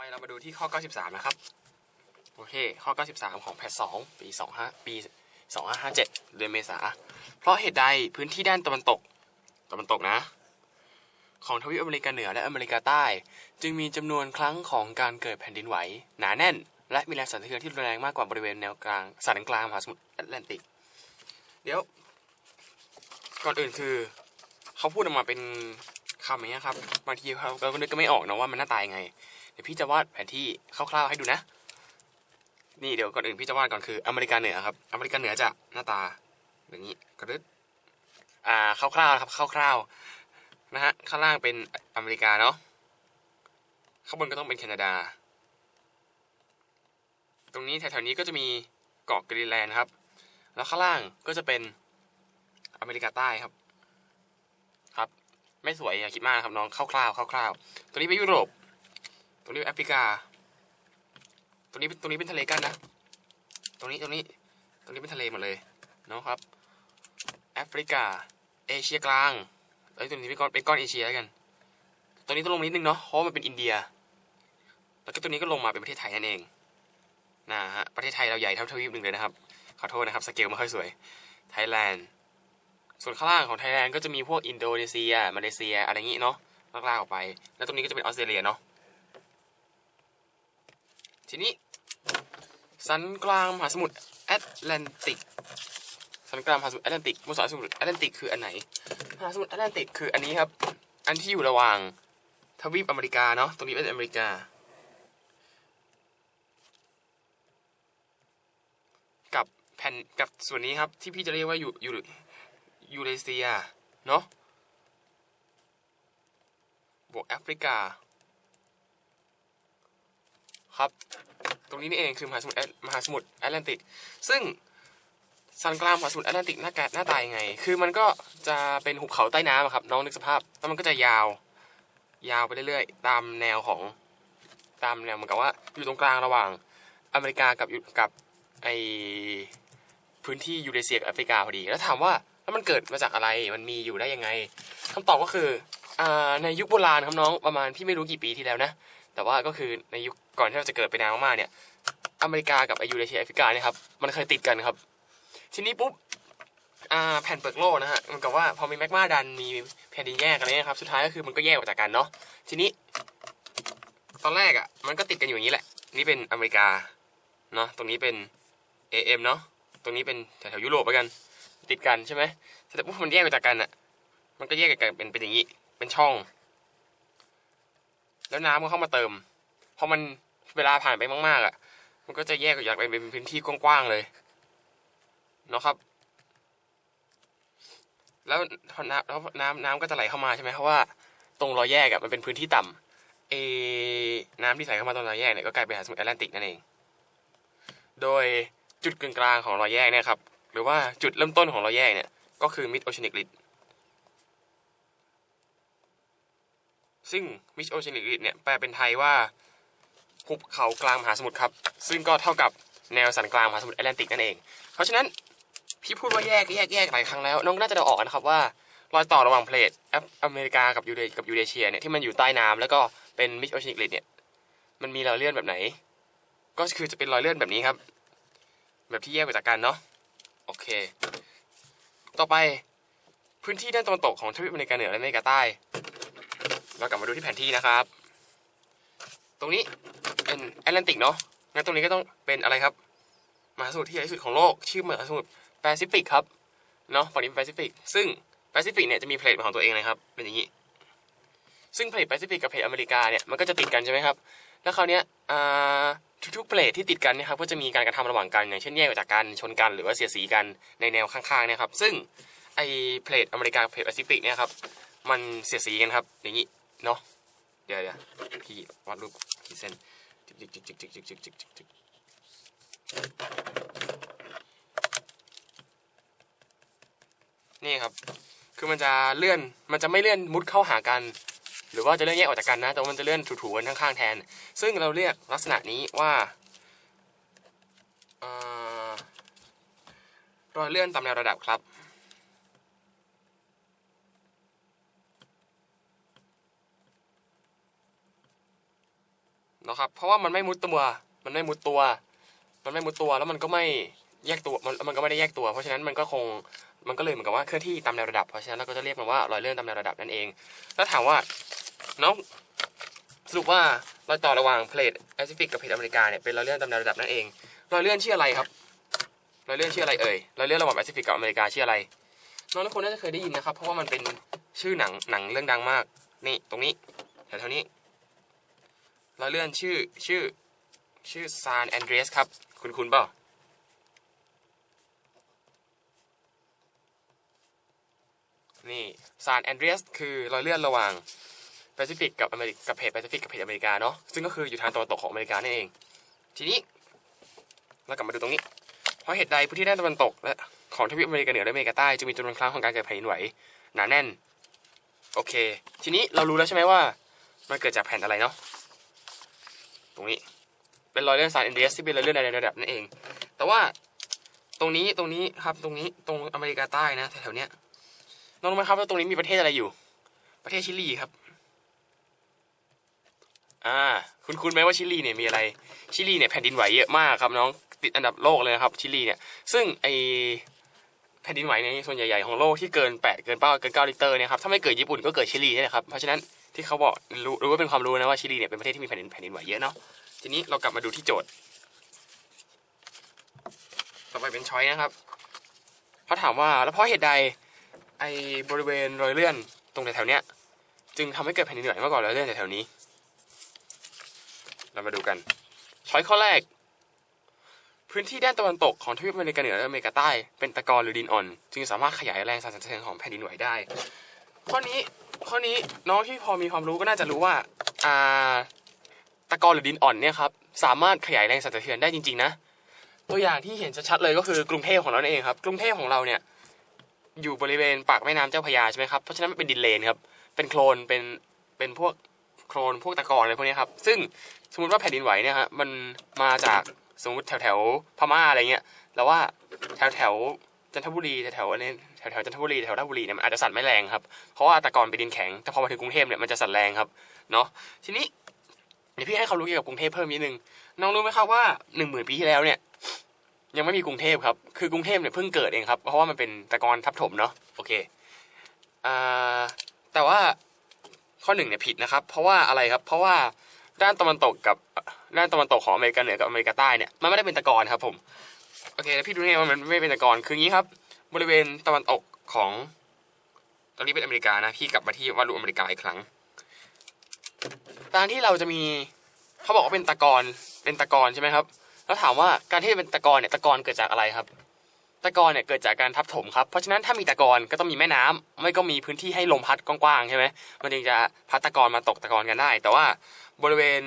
ไปเรามาดูที่ข้อ 93 นะครับ โอเค ข้อ 93 ของแพท2ปี 25 ปี 2557 เดือนเมษา เพราะเหตุใดพื้นที่ด้านตะวันตก ตะวันตกนะ ของทวีปอเมริกาเหนือและอเมริกาใต้ จึงมีจำนวนครั้งของการเกิดแผ่นดินไหว หนาแน่น และมีแรงสั่นสะเทือนที่รุนแรงมากกว่าบริเวณแนวกลางสันกลางมหาสมุทรแอตแลนติก เดี๋ยว ก่อนอื่นคือ เขาพูดออกมาเป็นคำอย่างเงี้ยครับ บางทีเราเราก็นึกก็ไม่ออกนะว่ามันหน้าตายไง ดี๋ยวพี่จะวาดแผนที่คร่าวๆให้ดูนะ นี่เดี๋ยวก่อนอื่นพี่จะวาดก่อนคืออเมริกาเหนือครับ อเมริกาเหนือจะหน้าตาอย่างนี้กระดึ๊ดอ่าคร่าวๆครับคร่าวๆนะฮะข้างล่างเป็นอเมริกาเนาะข้างบนก็ต้องเป็นแคนาดา ตรงนี้แถวๆนี้ก็จะมีเกาะกรีนแลนด์ครับ แล้วข้างล่างก็จะเป็นอเมริกาใต้ครับ ครับ ไม่สวยอย่าคิดมากนะครับน้องคร่าวๆคร่าวๆตรงนี้เป็นยุโรป ตรงนี้แอฟริกา ตรงนี้ตรงนี้เป็นทะเลกันนะ ตรงนี้ตรงนี้ตรงนี้เป็นทะเลหมดเลยเนาะครับแอฟริกา เอเชียกลางเอ้ยตรงนี้เป็นก้อนเป็นก้อนเอเชียแล้วกันตรงนี้ต้องลงนิดนึงเนาะเพราะมันเป็นอินเดีย แล้วก็ตัวนี้ก็ลงมาเป็นประเทศไทยนั่นเองนะฮะประเทศไทยเราใหญ่เท่าทวีปหนึ่งเลยนะครับขอโทษนะครับสเกลไม่ค่อยสวยไทยแลนด์ส่วนข้างล่างของไทยแลนด์ก็จะมีพวกอินโดนีเซียมาเลเซียอะไรอย่างงี้เนาะลากๆออกไป แล้วตรงนี้ก็จะเป็นออสเตรเลียเนาะ ทีนี้ สันกลางมหาสมุทรแอตแลนติก สันกลางมหาสมุทรแอตแลนติกมหาสมุทรแอตแลนติกคืออันไหน มหาสมุทรแอตแลนติกคืออันนี้ครับ อันที่อยู่ระหว่างทวีปอเมริกาเนาะ ตรงนี้เป็นอเมริกา กับแผ่นกับส่วนนี้ครับที่พี่จะเรียกว่าอยู่อยู่ยูเรเซีย เนาะ บวกแอฟริกา ครับ ตรงนี้นี่เองคือมหาสมุทรมหาสมุทรแอตแลนติก ซึ่งสันกลางมหาสมุทรแอตแลนติกหน้ากาหน้าตายังไง คือมันก็จะเป็นหุบเขาใต้น้ำครับน้องนึกสภาพ แล้วมันก็จะยาว ยาวไปเรื่อยๆ ตามแนวของตามแนวเหมือนกับว่าอยู่ตรงกลางระหว่างอเมริกากับกับไอพื้นที่ยูเรเซียกับแอฟริกาพอดี แล้วถามว่าแล้วมันเกิดมาจากอะไร มันมีอยู่ได้ยังไงคำตอบก็คืออในยุคโบราณครับน้องประมาณพี่ไม่รู้กี่ปีที่แล้วนะ แต่ว่าก็คือในยุคก่อนที่เราจะเกิดไปนานมากๆเนี่ย อเมริกากับไอยูเรเซียแอฟริกาเนี่ยครับ มันเคยติดกันครับ ทีนี้ปุ๊บอ่าแผ่นเปลือกโลกนะฮะ มันกับว่าพอมีแมกมาดัน มีแผ่นดินแยกอะไรเนี่ยครับ สุดท้ายก็คือมันก็แยกออกจากกันเนาะ ทีนี้ ตอนแรกอะ มันก็ติดกันอยู่อย่างนี้แหละ นี่เป็นอเมริกา เนาะ ตรงนี้เป็น AM เนาะ ตรงนี้เป็นแถวๆยุโรปแล้วกัน ติดกันใช่ไหมแต่ปุ๊บมันแยกออกจากกันอะ มันก็แยกกันเป็นเป็นอย่างนี้ เป็นช่อง แล้วน้ำก็เข้ามาเติมพอมันเวลาผ่านไปมากๆอะ มันก็จะแยกออกจากไปเป็นพื้นที่กว้างๆเลยเนาะครับ แล้วพอน้ำแล้วน้ำน้ำก็จะไหลเข้ามาใช่ไหมเพราะว่าตรงรอยแยกอะมันเป็นพื้นที่ต่ำเอน้ำที่ไหลเข้ามาตรงรอยแยกเนี่ยก็กลายเป็นมหาสมุทรแอตแลนติกนั่นเอง โดยจุดกลางของรอยแยกเนี่ยครับ หรือว่าจุดเริ่มต้นของรอยแยกเนี่ย ก็คือมิดโอเชียนิกริด ซึ่งมิดโอเชนิกริเนี่ยแปลเป็นไทยว่าหุบเขากลางมหาสมุทรครับ ซึ่งก็เท่ากับแนวสันกลางมหาสมุทรแอตแลนติกนั่นเอง เพราะฉะนั้นพี่พูดว่าแยกแยกแยกหลายครั้งแล้วน้องน่าจะเดาออกนะครับว่ารอยต่อระหว่างเพลทแอฟอเมริกากับยูเรกับยูเรเชียเนี่ยที่มันอยู่ใต้น้ำแล้วก็เป็นมิดโอเชนิกริเนี่ยมันมีรอยเลื่อนแบบไหน ก็คือจะเป็นรอยเลื่อนแบบนี้ครับ แบบที่แยกออกจากกันเนาะโอเค ต่อไปพื้นที่ด้านตะวันตกของทวีปอเมริกาเหนือและอเมริกาใต้ เรากลับมาดูที่แผนที่นะครับ ตรงนี้เป็นแอตแลนติกเนาะงั้นตรงนี้ก็ต้องเป็นอะไรครับมหาสมุทรที่ใหญ่ที่สุดของโลก ชื่อมหาสมุทรแปซิฟิกครับเนาะฝั่งนี้เป็นแปซิฟิก ซึ่งแปซิฟิกเนี่ยจะมีเพลทของตัวเองเลยครับเป็นอย่างนี้ ซึ่งเพลทแปซิฟิกกับเพลทอเมริกาเนี่ยมันก็จะติดกันใช่ไหมครับ แล้วคราวเนี้ยทุกๆเพลทที่ติดกันนะครับก็จะมีการกระทำระหว่างกันอย่างเช่นแยกออกจากกันชนกันหรือว่าเสียสีกันในแนวข้างๆเนี่ยครับ ซึ่งไอเพลทอเมริกาเพลทแปซิฟิกเนี่ยครับมันเสียสีกันครับอย่างนี้ เนาะเดี๋ยวเดี๋ยวพี่วาดรูปขีดเส้นจิกจิกจิกจิกจิกจิกจิกจิกจิกจิกนี่ครับ คือมันจะเลื่อน มันจะไม่เลื่อนมุดเข้าหากัน หรือว่าจะเลื่อนแยกออกจากกันนะ แต่ว่ามันจะเลื่อนถูๆกันข้างๆแทน ซึ่งเราเรียกลักษณะนี้ว่าอรอยเลื่อนตามแนวระดับครับ น นะค ราะว่ามันไม่มุดตัว มันไม่มุดตัว มันไม่มุดตัวแล้วมันก็ไม่แยกตัวมันมันก็ไม่ได้แยกตัว เพราะฉะนั้นมันก็คงมันก็เลยเหมือนกับว่าเคลื่อนที่ตามแนวระดับ เพราะฉะนั้นเราก็จะเรียกมันว่ารอยเลื่อนตามแนวระดับนั่นเอง แล้วถามว่าน้องสรุปว่ารอยต่อระหว่างเพลทแปซิฟิกกับเพลทอเมริกาเนี่ยเป็นรอยเลื่อนตามแนวระดับนั่นเองรอยเลื่อนชื่ออะไรครับรอยเลื่อนชื่ออะไรเอ่ยรอยเลื่อนระหว่างแปซิฟิกกับอเมริกาชื่ออะไรน้องทุกคนน่าจะเคยได้ยินนะครับ เพราะว่ามันเป็นชื่อหนังหนังเรื่องดังมาก นี่ตรงนี้แถวๆนี้ รอยเลื่อนชื่อชื่อชื่อซานแอนเดรสครับ คุณคุณเปล่านี่ซานแอนเดรสคือรอยเลื่อนระหว่างแปซิฟิกกับอเมริกกับเพจแปซิฟิกกับเพจอเมริกาเนาะซึ่งก็คืออยู่ทางตะวันตกของอเมริกานั่นเอง ทีนี้เรากลับมาดูตรงนี้ เพราะเหตุใดพื้นที่ด้านตะวันตกและของทวีปอเมริกาเหนือและอเมริกาใต้จะมีจำนวนครั้งของการเกิดแผ่นดินไหวหนาแน่น โอเค ทีนี้เรารู้แล้วใช่ไหมว่า มันเกิดจากแผ่นอะไรเนาะ ตรงนี้ เป็นรอยเลื่อนซานแอนเดรสที่เป็นรอยเลื่อนในระดับนั่นเอง แต่ว่าตรงนี้ตรงนี้ครับตรงนี้ตรงอเมริกาใต้นะแถวๆเนี้ยน้องรู้ไหมครับว่าตรงนี้มีประเทศอะไรอยู่ ประเทศชิลีครับ อ่า คุณคุณไหมว่าชิลีเนี่ยมีอะไร ชิลีเนี่ยแผ่นดินไหวเยอะมากครับน้องติดอันดับโลกเลยนะครับชิลีเนี่ย ซึ่งไอแผ่นดินไหวในส่วนใหญ่ๆของโลกที่เกิน 8 เกินเป้าเกิน9ลิตรเนี่ยครับ ถ้าไม่เกิดญี่ปุ่นก็เกิดชิลีนี่แหละครับ เพราะฉะนั้น ที่เขาบอกรู้รู้ว่าเป็นความรู้นะว่าชิลีเนี่ยเป็นประเทศที่มีแผ่นดินแผ่นดินไหวเยอะเนาะทีนี้เรากลับมาดูที่โจทย์ ต่อไปเป็นช้อยนะครับเขาถามว่าแล้วเพราะเหตุใดไอบริเวณรอยเลื่อนตรงแถวๆเนี้ยจึงทำให้เกิดแผ่นดินไหวมากกว่ารอยเลื่อนแถวๆนี้ เรามาดูกัน ช้อยข้อแรก พื้นที่ด้านตะวันตกของทวีปอเมริกาเหนือและอเมริกาใต้เป็นตะกอนหรือดินอ่อน จึงสามารถขยายแรงสั่นสะเทือนของแผ่นดินไหวได้ ข้อนี้ ข้อนี้น้องที่พอมีความรู้ก็น่าจะรู้ว่าอ่าตะกอนหรือดินอ่อนเนี่ยครับสามารถขยายแรงสั่นสะเทือนได้จริง ๆ นะ ตัวอย่างที่เห็นชัดๆเลยก็คือกรุงเทพของเราเองครับ กรุงเทพของเราเนี่ยอยู่บริเวณปากแม่น้ำเจ้าพระยาใช่ไหมครับเพราะฉะนั้นมันเป็นดินเลนครับเป็นโคลนเป็นเป็นพวกโคลนพวกตะกอนอะไรพวกนี้ครับซึ่งสมมติว่าแผ่นดินไหวเนี่ยฮะมันมาจากสมมติแถวแถวพม่าอะไรเงี้ยแล้วว่าแถวแถวจันทบุรีแถวแถวอันนี้ แถวแถวจันทบุรีแถวราชบุรีเนี่ยมันอาจจะสั่นไม่แรงครับเพราะว่าตะกอนเป็นดินแข็งแต่พอมาถึงกรุงเทพเนี่ยมันจะสั่นแรงครับเนาะทีนี้เดี๋ยวพี่ให้ควารู้เกี่ยวกับกรุงเทพเพิ่มนิดนึงน้องรู้ไหมครับว่าหนึ่งหมื่นปีที่แล้วเนี่ย ยังไม่มีกรุงเทพครับคือกรุงเทพเนี่ยเพิ่งเกิดเองครับเพราะว่ามันเป็นตะกอนทับถมเนาะโอเคอ่าแต่ว่าข้อหนึ่งเนี่ยผิดนะครับ เพราะว่าอะไรครับ เพราะว่าด้านตะวันตกกับด้านตะวันตกของอเมริกาเหนือกับอเมริกาใต้เนี่ยมันไม่ได้เป็นตะกอนครับผมโอเคแล้วพี่ดูเนี่ยว่ามันไม่เป็นตะกอนคืออย่างนี้ครับ บริเวณตะวันตกของตรงนี้เป็นอเมริกานะพี่กลับมาที่วารูปอเมริกาอีกครั้งการที่เราจะมีเขาบอกว่าเป็นตะกอนเป็นตะกอนใช่ไหมครับ แล้วถามว่าการที่เป็นตะกอนเนี่ยตะกอนเกิดจากอะไรครับ ตะกอนเนี่ยเกิดจากการทับถมครับเพราะฉะนั้นถ้ามีตะกอนก็ต้องมีแม่น้ำไม่ก็มีพื้นที่ให้ลมพัดกว้างๆใช่ไหมมันจึงจะพัดตะกอนมาตกตะกอนกันได้ แต่ว่าบริเวณ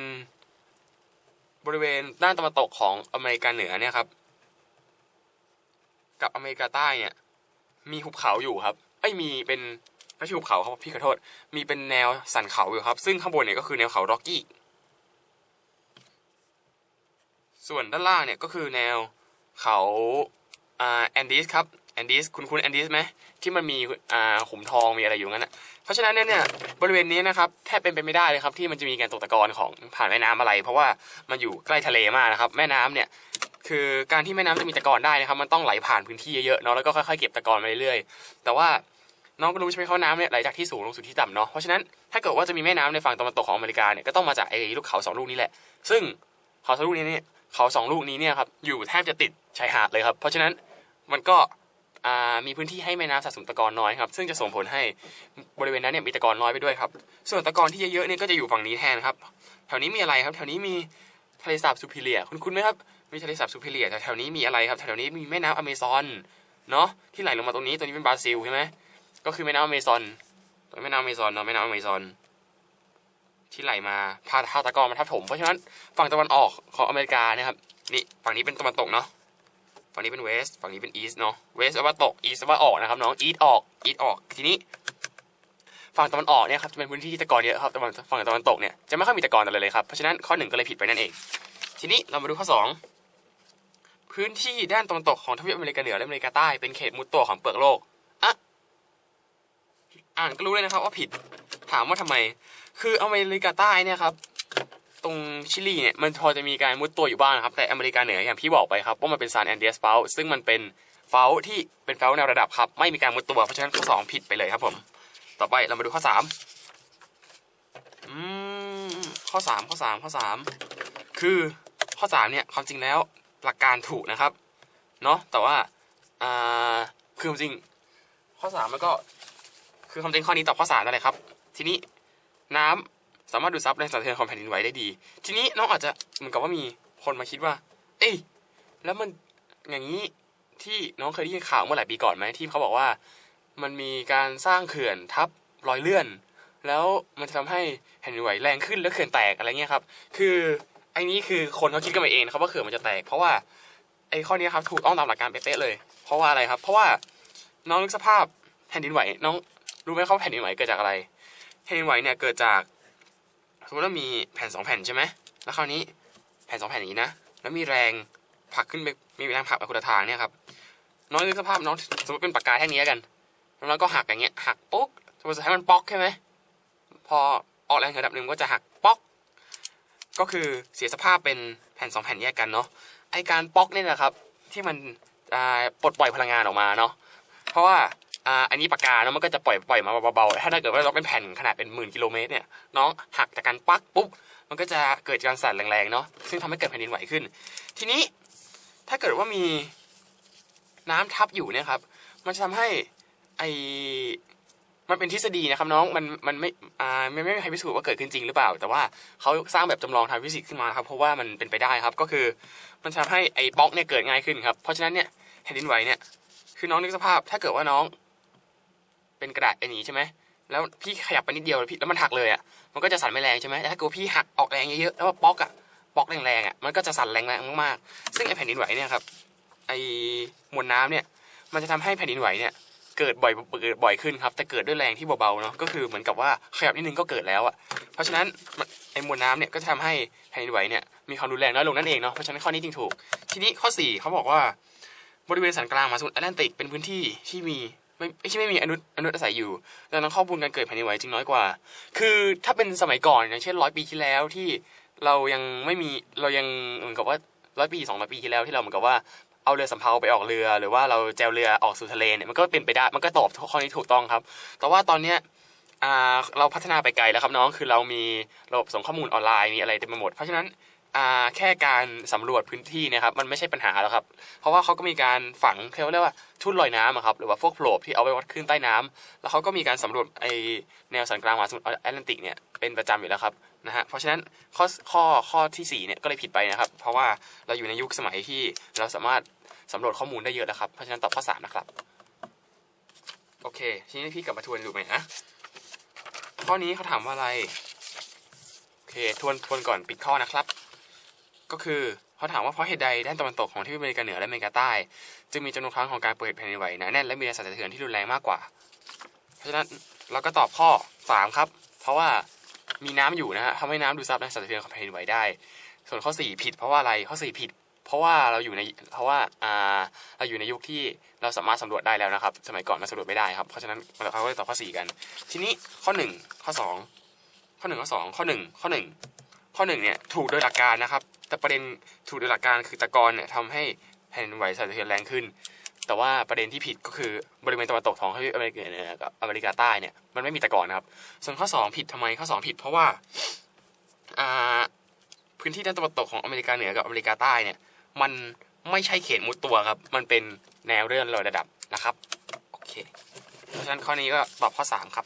บริเวณด้านตะวันตกของอเมริกาเหนือเนี่ยครับ กับอเมริกาใต้เนี่ย มีหุบเขาอยู่ครับไอ้มีเป็นไม่ใช่หุบเขาครับพี่ขอโทษ มีเป็นแนวสันเขาอยู่ครับ ซึ่งข้างบนเนี่ยก็คือแนวเขาร็อกกี้ ส่วนด้านล่างเนี่ยก็คือแนวเขาอ่าแอนดีสครับแอนดีสคุณคุณแอนดีสไหมที่มันมีอ่าขุมทองมีอะไรอยู่งั้นอะเพราะฉะนั้นเนี่ยเนี่ยบริเวณนี้นะครับแทบเป็นไปไม่ได้เลยครับที่มันจะมีการตกตะกอนของผ่านแม่น้ำอะไร เพราะว่ามันอยู่ใกล้ทะเลมากนะครับ แม่น้ำเนี่ย คือการที่แม่น้ำจะมีตะกอนได้นะครับ มันต้องไหลผ่านพื้นที่เยอะๆเนาะแล้วก็ค่อยๆเก็บตะกอนมาเรื่อยๆแต่ว่าน้องก็รู้ใช่ไหมเขาน้ำเนี่ยไหลจากที่สูงลงสู่ที่ต่ำเนาะเพราะฉะนั้นถ้าเกิดว่าจะมีแม่น้ำในฝั่งตะวันตกของอเมริกาเนี่ยก็ต้องมาจากไอ้ลูกเขาสองลูกนี้แหละ ซึ่งเขาสองลูกนี้เนี่ยเขาสองลูกนี้เนี่ยครับอยู่แทบจะติดชายหาดเลยครับ เพราะฉะนั้นมันก็มีพื้นที่ให้แม่น้ำสะสมตะกอนน้อยครับ ซึ่งจะส่งผลให้บริเวณนั้นเนี่ยมีตะกอนน้อยไปด้วยครับ ส่วนตะกอนที่เยอะๆเนี่ยก็จะอยู่ฝั่งนี้แทนครับ แถวนี้มีอะไรครับ แถวนี้มีทะเลสาบซูพิเลีย คุณคุณไหมครับ มีทะเลสาบซูพิเลียแต่แถวนี้มีอะไรครับแถวนี้มีแม่น้ำอเมซอนเนาะที่ไหลลงมาตรงนี้ตัวนี้เป็นบราซิลใช่ไหมก็คือแม่น้ำอเมซอนตัวแม่น้ำอเมซอนเนาะแม่น้ำอเมซอนที่ไหลมาพาพาตะกอนมาทับถม เพราะฉะนั้นฝั่งตะวันออกของอเมริกาเนะครับนี่ฝั่งนี้เป็นตะวันตกเนาะฝั่งนี้เป็นเวสฝั่งนี้เป็นอีสเนาะเวสแปลว่าตกอีสแปลว่าออกนะครับน้องอีทออกอีทออกทีนี้ ฝั่งตะวันออกเนี่ยครับจะเป็นพื้นที่ที่ตะกอนเยอะครับแต่ฝั่งตะวันตกเนี่ยจะไม่ค่อยมีตะกอนอะไรเลยครับเพราะฉะนั้นข้อหนึ่งก็เลยผิดไปนั่นเอง ทีนี้เรามาดูข้อสอง พื้นที่ด้านตะวันตกของทวีปอเมริกาเหนือและอเมริกาใต้เป็นเขตมุดตัวของเปลือกโลกอะอ่านก็รู้เลยนะครับว่าผิด ถามว่าทำไม คืออเมริกาใต้เนี่ยครับ ตรงชิลีเนี่ยมันพอจะมีการมุดตัวอยู่บ้างนะครับ แต่อเมริกาเหนืออย่างพี่บอกไปครับว่ามันเป็นซานแอนเดียสเฟลซึ่งมันเป็นเฟลที่เป็นเฟลแนวระดับครับ ไม่มีการมุดตัว เพราะฉะนั้นข้อสองผิดไปเลยครับผม ต่อไปเรามาดูข้อสามอืมข้อสามข้อสามข้อสามคือข้อสามเนี่ยความจริงแล้ว หลักการถูกนะครับเนาะแต่ว่าอ่าคือจริงข้อสามมันก็คือความจริงข้อนี้ตอบข้อสามนั่นแหละครับ ทีนี้น้ำสามารถดูดซับแรงสั่นสะเทือนของแผ่นดินไหวได้ดี ทีนี้น้องอาจจะเหมือนกับว่ามีคนมาคิดว่า เอ้ยแล้วมันอย่างนี้ที่น้องเคยได้ยินข่าวเมื่อหลายปีก่อนไหมที่เขาบอกว่ามันมีการสร้างเขื่อนทับรอยเลื่อน แล้วมันจะทำให้แผ่นดินไหวแรงขึ้นแล้วเขื่อนแตกอะไรเงี้ยครับ คือ ไอ้นี้คือคนเขาคิดกันมาเองนะครับว่าเขื่อนมันจะแตก เพราะว่าไอ้ข้อนี้ครับถูกต้องตามหลักการเป๊ะเลย เพราะว่าอะไรครับ เพราะว่าน้องนึกสภาพแผ่นดินไหว น้องรู้ไหมครับว่าแผ่นดินไหวเกิดจากอะไร แผ่นดินไหวเนี่ยเกิดจากสมมติว่ามีแผ่นสองแผ่นใช่ไหมแล้วคราวนี้แผ่นสองแผ่นอย่างนี้นะ แล้วมีแรงผลักขึ้นไป มีแรงผลักไปคนละทางเนี่ยครับน้องนึกสภาพน้องสมมติเป็นปากกาแท่งนี้กัน แล้วก็หักอย่างเงี้ยหักปุ๊กสมมติให้มันป๊อกใช่ไหมพอออกแรงระดับหนึ่งก็จะหัก ก็คือเสียสภาพเป็นแผ่นสองแผ่นแยกกันเนาะไอการป๊อกเนี่ยนะครับที่มันปลดปล่อยพลังงานออกมาเนาะเพราะว่าอ่าอันนี้ปากกาเนาะมันก็จะปล่อยปล่อยมาเบาๆถ้าเกิดว่าเราเป็นแผ่นขนาดเป็นหมื่นกิโลเมตรเนี่ยน้องหักจากการปักปุ๊บมันก็จะเกิดการสั่นแรงๆเนาะซึ่งทำให้เกิดแผ่นดินไหวขึ้น ทีนี้ถ้าเกิดว่ามีน้ำทับอยู่เนี่ยครับ มันจะทำให้ไอ มันเป็นทฤษฎีนะครับน้องมันมันไม่อ่าไม่ไม่มีใครพิสูจน์ว่าเกิดขึ้นจริงหรือเปล่า แต่ว่าเขาสร้างแบบจำลองทางฟิสิกส์ขึ้นมาครับเพราะว่ามันเป็นไปได้ครับก็คือ มันทำให้ไอ้บล็อกเนี่ยเกิดง่ายขึ้นครับเพราะฉะนั้นเนี่ยแผ่นดินไหวเนี่ยคือน้องนึกสภาพถ้าเกิดว่าน้อง เป็นกระดาษอย่างนี้ใช่ไหมแล้วพี่ขยับไปนิดเดียวแล้วพี่แล้วมันหักเลยอะมันก็จะสั่นไม่แรงใช่ไหมแต่ถ้าเกิดพี่หักออกแรงเยอะๆแล้วว่าป๊อกอะป๊อกแรงๆอะมันก็จะสั่นแรงๆมากๆซึ่งไอแผ่นดินไหวเนี่ยครับไอมวลน้ำเนี่ย มันจะทำให้แผ่นดินไหวเนี่ย เกิดบ่อยเกิดบ่อยขึ้นครับ แต่เกิดด้วยแรงที่เบาๆเนาะก็คือเหมือนกับว่าขยับนิดนึงก็เกิดแล้วอะเพราะฉะนั้นไอมวลน้ำเนี่ยก็จะทำให้แผ่นดินไหวเนี่ยมีความรุนแรงน้อยลงนั่นเองเนาะเพราะฉะนั้นข้อนี้จึงถูก ทีนี้ข้อสี่เขาบอกว่าบริเวณสันกลางมหาสมุทรแอตแลนติกเป็นพื้นที่ที่มีไม่ไม่ใช่ไม่มีอนุอนุอาศัยอยู่ดังนั้นข้อมูลการเกิดแผ่นดินไหวจึงน้อยกว่า คือถ้าเป็นสมัยก่อนอย่างเช่นร้อยปีที่แล้วที่เรายังไม่มีเรายังเหมือนกับว่าร้อยปีสองร้อยปีที่แล้วที่เราเหมือนกับว่า เอาเรือสำเภาไปออกเรือ หรือว่าเราแจวเรือออกสู่ทะเลเนี่ยมันก็เป็นไปได้มันก็ตอบข้อนี้ถูกต้องครับ แต่ว่าตอนเนี้ยเราพัฒนาไปไกลแล้วครับน้องคือเรามีระบบส่งข้อมูลออนไลน์มีอะไรเต็มไปหมด เพราะฉะนั้นแค่การสำรวจพื้นที่นะครับมันไม่ใช่ปัญหาแล้วครับ เพราะว่าเขาก็มีการฝังเขาเรียกว่าทุ่นลอยน้ำครับหรือว่าพวกโผล่ที่เอาไว้วัดคลื่นใต้น้ำแล้วเขาก็มีการสำรวจไอแนวสันกลางมหาสมุทรแอตแลนติกเนี่ยเป็นประจำอยู่แล้วครับ นะฮะเพราะฉะนั้นข้อข้อข้อที่สี่เนี่ยก็เลยผิดไปนะครับ เพราะว่าเราอยู่ในยุคสมัยที่เราสามารถสำรวจข้อมูลได้เยอะแล้วครับ เพราะฉะนั้นตอบข้อสามนะครับ โอเค ทีนี้พี่กลับมาทวนดูไหมนะ ข้อนี้เขาถามว่าอะไร โอเค ทวนทวนก่อนปิดข้อนะครับ ก็คือเขาถามว่าเพราะเหตุใดด้านตะวันตกของที่อเมริกาเหนือและอเมริกาใต้ จึงมีจำนวนครั้งของการเปิดแผ่นดินไหวหนาแน่นและมีแรงสั่นสะเทือนที่รุนแรงมากกว่า เพราะฉะนั้นเราก็ตอบข้อ 3 ครับ เพราะว่า มีน้ำอยู่นะฮะทำให้น้ำดูดซับแรงสั่นสะเทือนของแผ่นดินไหวได้ ส่วนข้อ 4 ผิดเพราะว่าอะไรข้อ 4 ผิด เพราะว่าเราอยู่ในเพราะว่าอ่าเราอยู่ในยุคที่เราสามารถสำรวจได้แล้วนะครับ สมัยก่อนเราสำรวจไม่ได้ครับเพราะฉะนั้นเราก็เลยตอบข้อ 4 กัน ทีนี้ข้อ 1 ข้อ 2 ข้อ 1 ข้อ 2 ข้อ 1 ข้อ 1 ข้อ 1 เนี่ยถูกโดยหลักการนะครับ แต่ประเด็นถูกโดยหลักการคือตะกอนเนี่ยทำให้แผ่นดินไหวสั่นสะเทือนแรงขึ้น แต่ว่าประเด็นที่ผิดก็คือบริเวณตะวันตกของทวีปอเมริกาเหนือกับอเมริกาใต้เนี่ยมันไม่มีตะกอนนะครับ ส่วนข้อ 2 ผิดทำไมข้อ 2 ผิดเพราะว่าอ่าพื้นที่ด้านตะวันตกของอเมริกาเหนือกับอเมริกาใต้เนี่ยมันไม่ใช่เขตมุดตัวครับ มันเป็นแนวเลื่อนลอยระดับนะครับ โอเค เพราะฉะนั้นข้อนี้ก็ตอบข้อ 3 ครับ